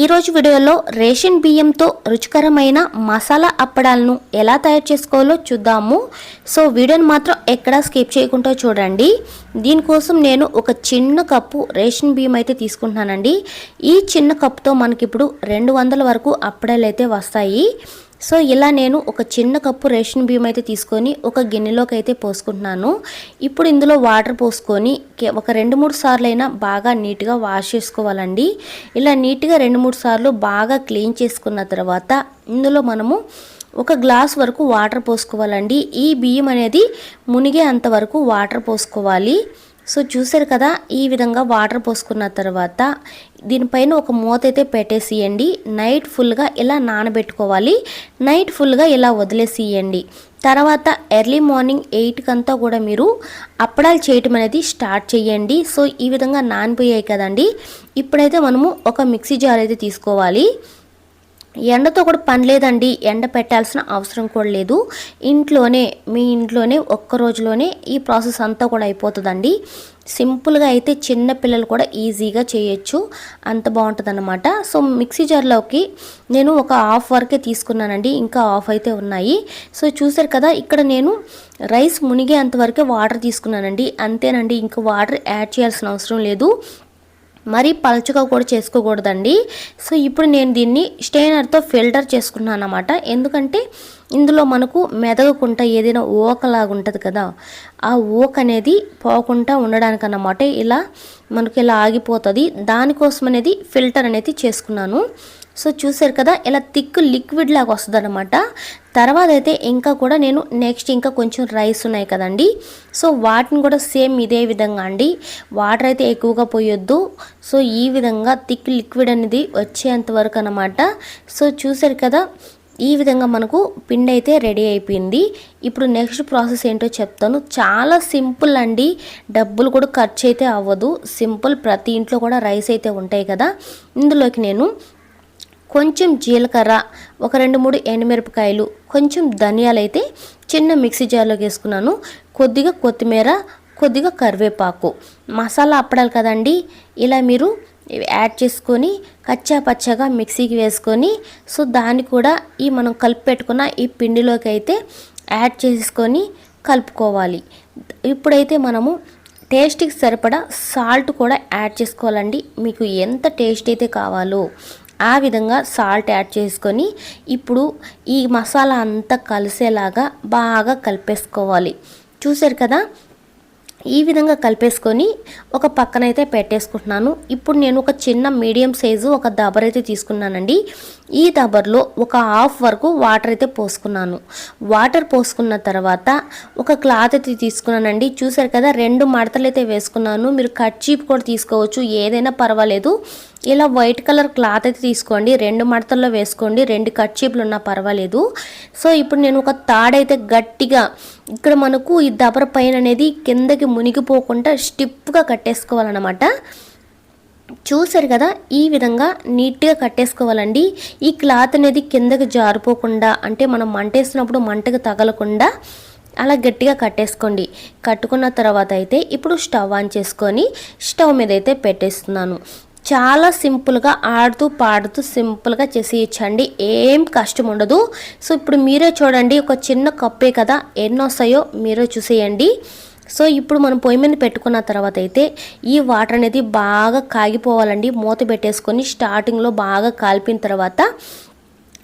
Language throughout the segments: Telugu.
ఈరోజు వీడియోలో రేషన్ బియ్యంతో రుచికరమైన మసాలా అప్పడాలను ఎలా తయారు చేసుకోవాలో చూద్దాము. సో వీడియోని మాత్రం ఎక్కడా స్కిప్ చేయకుండా చూడండి. దీనికోసం నేను ఒక చిన్న కప్పు రేషన్ బియ్యం అయితే తీసుకుంటున్నానండి. ఈ చిన్న కప్పుతో మనకిప్పుడు రెండు వందల వరకు అప్పడాలు అయితే వస్తాయి. సో ఇలా నేను ఒక చిన్న కప్పు రేషన్ బియ్యం అయితే తీసుకొని ఒక గిన్నెలోకి అయితే పోసుకుంటున్నాను. ఇప్పుడు ఇందులో వాటర్ పోసుకొని ఒక రెండు మూడు సార్లు అయినా బాగా నీట్గా వాష్ చేసుకోవాలండి. ఇలా నీట్గా రెండు మూడు సార్లు బాగా క్లీన్ చేసుకున్న తర్వాత ఇందులో మనము ఒక గ్లాస్ వరకు వాటర్ పోసుకోవాలండి. ఈ బియ్యం అనేది మునిగే అంతవరకు వాటర్ పోసుకోవాలి. సో చూసారు కదా ఈ విధంగా వాటర్ పోసుకున్న తర్వాత దీనిపైన ఒక మూత అయితే పెట్టేసియండి. నైట్ ఫుల్గా ఇలా నానబెట్టుకోవాలి. నైట్ ఫుల్గా ఇలా వదిలేసియండి. తర్వాత ఎర్లీ మార్నింగ్ ఎయిట్కి అంతా కూడా మీరు అప్పడాలు చేయటం అనేది స్టార్ట్ చేయండి. సో ఈ విధంగా నానిపోయాయి కదండి. ఇప్పుడైతే మనము ఒక మిక్సీ జార్ అయితే తీసుకోవాలి. ఎండతో కూడా పని లేదండి. ఎండ పెట్టాల్సిన అవసరం కూడా లేదు. ఇంట్లోనే మీ ఇంట్లోనే ఒక్క రోజులోనే ఈ ప్రాసెస్ అంతా కూడా అయిపోతుందండి. సింపుల్గా అయితే చిన్న పిల్లలు కూడా ఈజీగా చేయొచ్చు. అంత బాగుంటుందన్నమాట. సో మిక్సీ జార్లోకి నేను ఒక హాఫ్ వరకే తీసుకున్నానండి. ఇంకా హాఫ్ అయితే ఉన్నాయి. సో చూసారు కదా ఇక్కడ నేను రైస్ మునిగే అంతవరకే వాటర్ తీసుకున్నానండి. అంతేనండి ఇంకా వాటర్ యాడ్ చేయాల్సిన అవసరం లేదు. మరీ పలచగా కూడా చేసుకోకూడదండి. సో ఇప్పుడు నేను దీన్ని స్టెయినర్తో ఫిల్టర్ చేసుకున్నాను అనమాట ఎందుకంటే ఇందులో మనకు మెదగకుండా ఏదైనా ఓకలాగా ఉంటుంది కదా ఆ ఓక అనేది పోకుండా ఉండడానికి అన్నమాట ఇలా మనకి ఇలా ఆగిపోతుంది. దానికోసం అనేది ఫిల్టర్ అనేది చేసుకున్నాను. సో చూసారు కదా ఇలా థిక్ లిక్విడ్ లాగా వస్తుంది అనమాట తర్వాత అయితే ఇంకా కూడా నేను నెక్స్ట్ ఇంకా కొంచెం రైస్ ఉన్నాయి కదండి. సో వాటిని కూడా సేమ్ ఇదే విధంగా అండి. వాటర్ అయితే ఎక్కువగా పోయొద్దు. సో ఈ విధంగా థిక్ లిక్విడ్ అనేది వచ్చేంత వరకు అనమాట సో చూసారు కదా ఈ విధంగా మనకు పిండి అయితే రెడీ అయిపోయింది. ఇప్పుడు నెక్స్ట్ ప్రాసెస్ ఏంటో చెప్తాను. చాలా సింపుల్ అండి. డబ్బులు కూడా ఖర్చు అయితే అవ్వదు. సింపుల్ ప్రతి ఇంట్లో కూడా రైస్ అయితే ఉంటాయి కదా. ఇందులోకి నేను కొంచెం జీలకర్ర ఒక రెండు మూడు ఎండుమిరపకాయలు కొంచెం ధనియాలు అయితే చిన్న మిక్సీ జార్లోకి వేసుకున్నాను. కొద్దిగా కొత్తిమీర కొద్దిగా కరివేపాకు. మసాలా అప్పడాలి కదండి ఇలా మీరు యాడ్ చేసుకొని కచ్చా పచ్చగా మిక్సీకి వేసుకొని సో దాన్ని కూడా ఈ మనం కలిపి పెట్టుకున్న ఈ పిండిలోకి అయితే యాడ్ చేసుకొని కలుపుకోవాలి. ఇప్పుడైతే మనము టేస్ట్కి సరిపడా సాల్ట్ కూడా యాడ్ చేసుకోవాలండి. మీకు ఎంత టేస్ట్ అయితే కావాలో. ఆ విధంగా సాల్ట్ యాడ్ చేసుకొని ఇప్పుడు ఈ మసాలా అంతా కలిసేలాగా బాగా కలిపేసుకోవాలి. చూసారు కదా? ఈ విధంగా కలిపేసుకొని ఒక పక్కనైతే పెట్టేసుకుంటున్నాను. ఇప్పుడు నేను ఒక చిన్న మీడియం సైజు ఒక దబర్ అయితే తీసుకున్నానండి. ఈ దబర్లో ఒక హాఫ్ వరకు వాటర్ అయితే పోసుకున్నాను. వాటర్ పోసుకున్న తర్వాత ఒక క్లాత్ అయితే తీసుకున్నానండి. చూసారు కదా? రెండు మడతలు అయితే వేసుకున్నాను. మీరు కట్ చీప్ కూడా తీసుకోవచ్చు. ఏదైనా పర్వాలేదు. ఇలా వైట్ కలర్ క్లాత్ అయితే తీసుకోండి. రెండు మడతల్లో వేసుకోండి. రెండు కట్ చీపులు ఉన్నా పర్వాలేదు. సో ఇప్పుడు నేను ఒక తాడైతే గట్టిగా ఇక్కడ మనకు ఈ దబర పైన అనేది కిందకి మునిగిపోకుండా స్టిప్గా కట్టేసుకోవాలన్నమాట. చూసారు కదా? ఈ విధంగా నీట్గా కట్టేసుకోవాలండి. ఈ క్లాత్ అనేది కిందకి జారిపోకుండా అంటే మనం మంటేసినప్పుడు మంటకు తగలకుండా అలా గట్టిగా కట్టేసుకోండి. కట్టుకున్న తర్వాత అయితే ఇప్పుడు స్టవ్ ఆన్ చేసుకొని స్టవ్ మీద అయితే పెట్టేస్తున్నాను. చాలా సింపుల్గా ఆడుతూ పాడుతూ సింపుల్గా చేసేయచ్చండి. ఏం కష్టం ఉండదు సో ఇప్పుడు మీరే చూడండి ఒక చిన్న కప్పే కదా ఎన్ని వస్తాయో మీరే చూసేయండి. సో ఇప్పుడు మనం పొయ్యి మీద పెట్టుకున్న తర్వాత అయితే ఈ వాటర్ అనేది బాగా కాగిపోవాలండి. మూత పెట్టేసుకొని స్టార్టింగ్లో బాగా కాలిపిన తర్వాత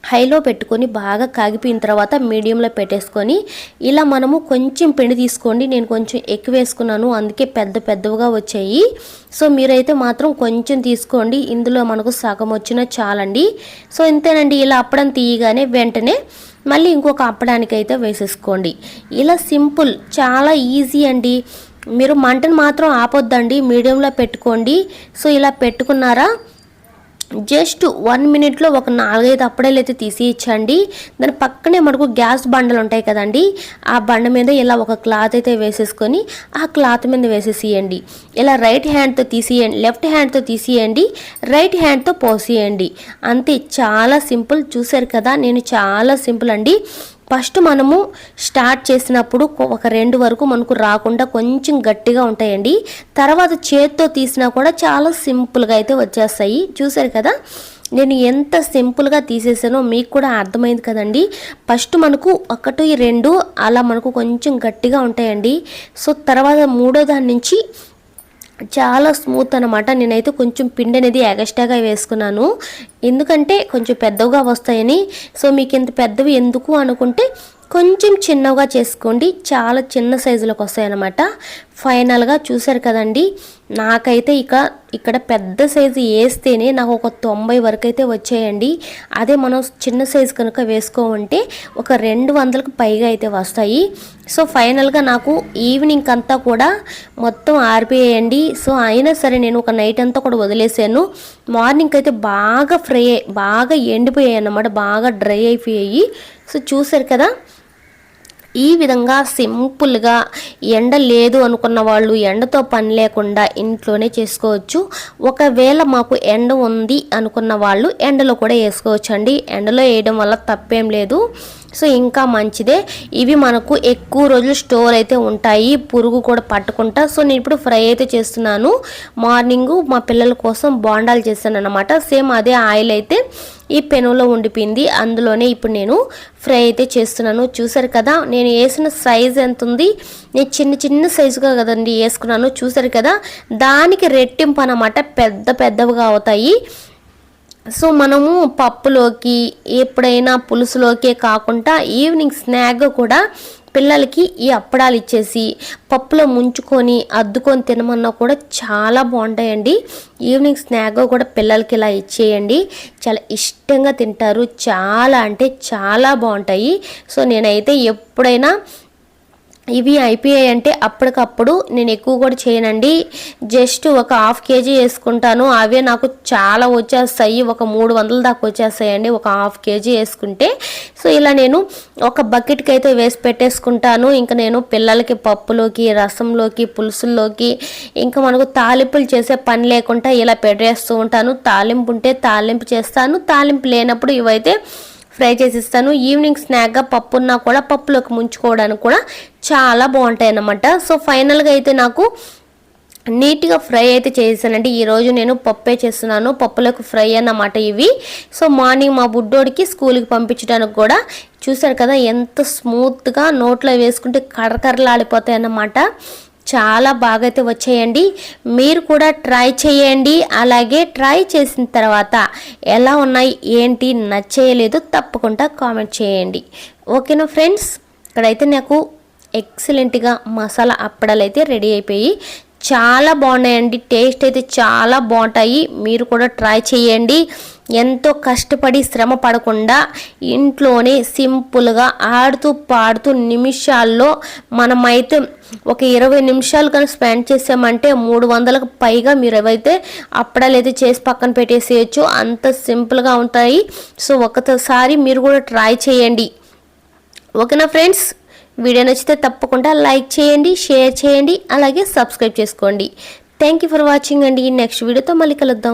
హైలో పెట్టుకొని బాగా కాగిపోయిన తర్వాత మీడియంలో పెట్టేసుకొని ఇలా మనము కొంచెం పిండి తీసుకోండి. నేను కొంచెం ఎక్కువ వేసుకున్నాను. అందుకే పెద్ద పెద్దవిగా వచ్చాయి. సో మీరైతే మాత్రం కొంచెం తీసుకోండి. ఇందులో మనకు సగం వచ్చినా చాలండి. సో ఇంతేనండి. ఇలా అప్పడం తీయగానే వెంటనే మళ్ళీ ఇంకొక అప్పడానికైతే వేసేసుకోండి. ఇలా సింపుల్ చాలా ఈజీ అండి. మీరు మంటను మాత్రం ఆపొద్దండి. మీడియంలో పెట్టుకోండి. సో ఇలా పెట్టుకున్నారా? జస్ట్ వన్ మినిట్లో ఒక నాలుగైదు అప్పడాలు అయితే తీసి ఇచ్చండి దాని పక్కనే మనకు గ్యాస్ బండలు ఉంటాయి కదండి. ఆ బండ మీద ఇలా ఒక క్లాత్ అయితే వేసేసుకొని ఆ క్లాత్ మీద వేసేసియండి. ఇలా రైట్ హ్యాండ్తో తీసియండి లెఫ్ట్ హ్యాండ్తో తీసియండి రైట్ హ్యాండ్తో పోసేయండి. అంతే చాలా సింపుల్. చూసారు కదా నేను చాలా సింపుల్ అండి. ఫస్ట్ మనము స్టార్ట్ చేసినప్పుడు ఒక రెండు వరకు మనకు రాకుండా కొంచెం గట్టిగా ఉంటాయండి. తర్వాత చేత్తో తీసినా కూడా చాలా సింపుల్గా అయితే వచ్చేస్తాయి. చూసారు కదా? నేను ఎంత సింపుల్గా తీసేసానో మీకు కూడా అర్థమైంది కదండి. ఫస్ట్ మనకు ఒకటి రెండు అలా మనకు కొంచెం గట్టిగా ఉంటాయండి. సో తర్వాత మూడో దాని నుంచి చాలా స్మూత్ అనమాట నేనైతే కొంచెం పిండి అనేది ఎగస్ట్రాగా వేసుకున్నాను. ఎందుకంటే కొంచెం పెద్దవిగా వస్తాయని. సో మీకు ఇంత పెద్దవి ఎందుకు అనుకుంటే కొంచెం చిన్నగా చేసుకోండి. చాలా చిన్న సైజులోకి వస్తాయన్నమాట. ఫైనల్గా చూసారు కదండి. నాకైతే ఇక ఇక్కడ పెద్ద సైజు వేస్తేనే నాకు ఒక తొంభై వరకు అయితే వచ్చాయండి. అదే మనం చిన్న సైజు కనుక వేసుకోమంటే ఒక రెండు వందలకు పైగా అయితే వస్తాయి. సో ఫైనల్గా నాకు ఈవినింగ్ అంతా కూడా మొత్తం ఆరిపోయాయండి. సో అయినా సరే నేను ఒక నైట్ అంతా కూడా వదిలేసాను. మార్నింగ్ అయితే బాగా ఫ్రై బాగా ఎండిపోయాయి అన్నమాట. బాగా డ్రై అయిపోయాయి. సో చూసారు కదా? ఈ విధంగా సింపుల్గా ఎండ లేదు అనుకున్న వాళ్ళు ఎండతో పని లేకుండా ఇంట్లోనే చేసుకోవచ్చు. ఒకవేళ మాకు ఎండ ఉంది అనుకున్న వాళ్ళు ఎండలో కూడా వేసుకోవచ్చు అండి ఎండలో వేయడం వల్ల తప్పేం లేదు. సో ఇంకా మంచిదే. ఇవి మనకు ఎక్కువ రోజులు స్టోర్ అయితే ఉంటాయి. పురుగు కూడా పట్టుకుంటా. సో నేను ఇప్పుడు ఫ్రై అయితే చేస్తున్నాను. మార్నింగ్ మా పిల్లల కోసం బోండాలు చేశాను అనమాట సేమ్ అదే ఆయిల్ అయితే ఈ పెనులో ఉండిపోయింది. అందులోనే ఇప్పుడు నేను ఫ్రై అయితే చేస్తున్నాను. చూసారు కదా నేను వేసిన సైజ్ ఎంత ఉంది నేను చిన్న చిన్న సైజుగా కదండి వేసుకున్నాను. చూసారు కదా దానికి రెట్టింపు అనమాట పెద్ద పెద్దవిగా అవుతాయి. సో మనము పప్పులోకి ఎప్పుడైనా పులుసులోకే కాకుండా ఈవినింగ్ స్నాక్గా కూడా పిల్లలకి ఈ అప్పడాలు ఇచ్చేసి పప్పులో ముంచుకొని అద్దుకొని తినమన్నా కూడా చాలా బాగుంటాయండి. ఈవినింగ్ స్నాక్గా కూడా పిల్లలకి ఇలా ఇచ్చేయండి. చాలా ఇష్టంగా తింటారు. చాలా అంటే చాలా బాగుంటాయి. సో నేనైతే ఎప్పుడైనా ఇవి అయిపోయాయి అంటే అప్పటికప్పుడు నేను ఎక్కువ కూడా చేయనండి. జస్ట్ ఒక హాఫ్ కేజీ వేసుకుంటాను. అవే నాకు చాలా వచ్చేస్తాయి. ఒక మూడు వందల దాకా వచ్చేస్తాయండి. ఒక హాఫ్ కేజీ వేసుకుంటే. సో ఇలా నేను ఒక బకెట్కి అయితే వేసి పెట్టేసుకుంటాను. ఇంకా నేను పిల్లలకి పప్పులోకి రసంలోకి పులుసుల్లోకి ఇంకా మనకు తాలింపులు చేసే పని లేకుండా ఇలా పెట్టేస్తూ ఉంటాను. తాలింపు ఉంటే తాలింపు చేస్తాను. తాలింపు లేనప్పుడు ఇవైతే ఫ్రై చేసి ఇస్తాను ఈవినింగ్ స్నాక్గా పప్పు ఉన్నా కూడా పప్పులోకి ముంచుకోవడానికి కూడా చాలా బాగుంటాయి అన్నమాట సో ఫైనల్గా అయితే నాకు నీట్గా ఫ్రై అయితే చేసానండి ఈరోజు నేను పప్పే చేస్తున్నాను. పప్పులకు ఫ్రై అన్నమాట ఇవి. సో మార్నింగ్ మా బుడ్డోడికి స్కూల్కి పంపించడానికి కూడా చూశాను కదా ఎంత స్మూత్గా నోట్లో వేసుకుంటే కరకరలాడిపోతాయి అన్నమాట. చాలా బాగా అయితే వచ్చాయండి. మీరు కూడా ట్రై చేయండి. అలాగే ట్రై చేసిన తర్వాత ఎలా ఉన్నాయి ఏంటి నచ్చేయలేదు తప్పకుండా కామెంట్ చేయండి. ఓకేనా ఫ్రెండ్స్? ఇక్కడైతే నాకు ఎక్సలెంట్గా మసాలా అప్పడాలు అయితే రెడీ అయిపోయి చాలా బాగున్నాయండి. టేస్ట్ అయితే చాలా బాగుంటాయి. మీరు కూడా ట్రై చేయండి. ఎంతో కష్టపడి శ్రమ పడకుండా ఇంట్లోనే సింపుల్గా ఆడుతూ పాడుతూ నిమిషాల్లో మనమైతే ఒక ఇరవై నిమిషాలు కానీ స్పెండ్ చేసామంటే మూడు వందలకు పైగా మీరు ఏవైతే అప్పడాలైతే చేసి పక్కన పెట్టేసేయచ్చు. అంత సింపుల్గా ఉంటాయి. సో ఒకసారి మీరు కూడా ట్రై చేయండి. ఓకేనా ఫ్రెండ్స్? వీడియో నచ్చితే తప్పకుండా లైక్ చేయండి షేర్ చేయండి అలాగే సబ్స్క్రైబ్ చేసుకోండి. థ్యాంక్ యూ ఫర్ వాచింగ్ అండి. నెక్స్ట్ వీడియోతో మళ్ళీ కలుద్దాం.